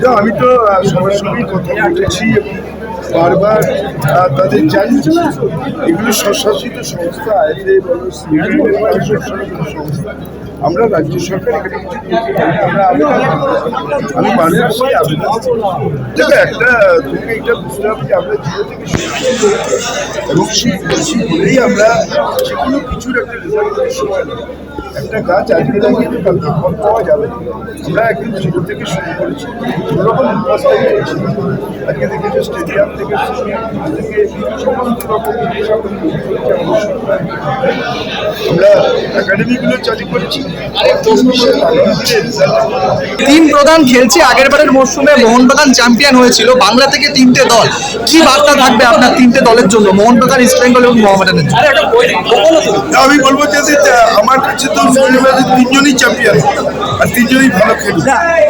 না, আমি তো সবার সঙ্গেই কথা বলেছি বারবার তাদের জানিয়েছি এগুলো স্বশাসিত সংস্থা আমরা রাজ্য সরকার আমি তুমি এটা যে আমরা এবং সেই বলেই আমরা যে কোনো একটা গাছ আজকে লাগিয়ে কিন্তু ফল পাওয়া যাবে। আমরা একদিন জিরো থেকে শুরু করেছি। কোনোরকম ইনফ্রাস্ট্রাকচার আজকে দেখেছি স্টেডিয়াম থেকে থেকে সমস্ত রকম আমরা একাডেমিগুলো চালু করেছি। তিন প্রধান খেলছে আগের বারের মরশুমে মোহনবাগান চ্যাম্পিয়ন হয়েছিল বাংলা থেকে তিনটে দল। কি বার্তা থাকবে আপনার তিনটে দলের জন্য মোহনবাগান ইস্ট বেঙ্গল এবং মোহামেডানের জন্য? আমি বলব যে আমার কাছে তো তিনজনই চ্যাম্পিয়ন। আর তিনজনই ভালো খেলবে।